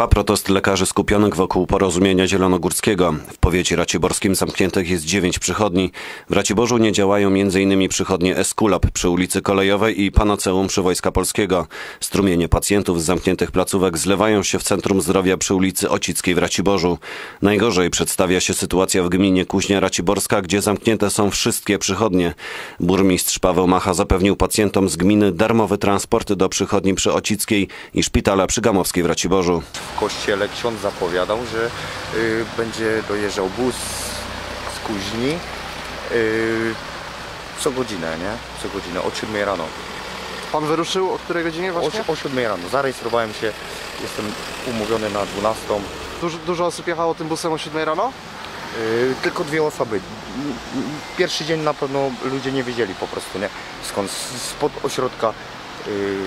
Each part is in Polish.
Trwa protest lekarzy skupionych wokół porozumienia zielonogórskiego. W powiecie raciborskim zamkniętych jest dziewięć przychodni. W Raciborzu nie działają m.in. przychodnie Eskulap przy ulicy Kolejowej i Panaceum przy Wojska Polskiego. Strumienie pacjentów z zamkniętych placówek zlewają się w Centrum Zdrowia przy ulicy Ocickiej w Raciborzu. Najgorzej przedstawia się sytuacja w gminie Kuźnia Raciborska, gdzie zamknięte są wszystkie przychodnie. Burmistrz Paweł Macha zapewnił pacjentom z gminy darmowy transport do przychodni przy Ocickiej i szpitala przy Gamowskiej w Raciborzu. W kościele ksiądz zapowiadał, że y, będzie dojeżdżał bus z Kuźni y, co godzinę, nie? Co godzinę, o 7 rano. Pan wyruszył o której godzinie właśnie? o 7 rano. Zarejestrowałem się, jestem umówiony na 12. Dużo, dużo osób jechało tym busem o 7 rano? Y, tylko dwie osoby. Pierwszy dzień na pewno ludzie nie wiedzieli po prostu, nie? Skąd? Spod ośrodka y,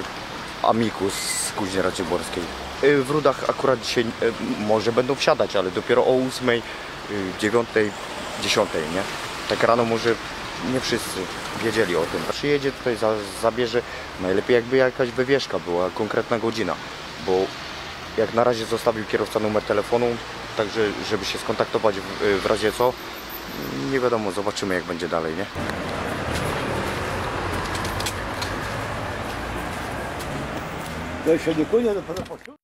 Amikus z Kuźni Raciborskiej. Y, w Rudach akurat dzisiaj y, może będą wsiadać, ale dopiero o 8, y, 9, 10, nie? Tak rano może nie wszyscy wiedzieli o tym. Przyjedzie tutaj, za, zabierze, najlepiej jakby jakaś wywieszka była, konkretna godzina, bo jak na razie zostawił kierowca numer telefonu, także żeby się skontaktować w, w razie co, nie wiadomo, zobaczymy jak będzie dalej, nie? Ja się nie kłonię, do pana poślu.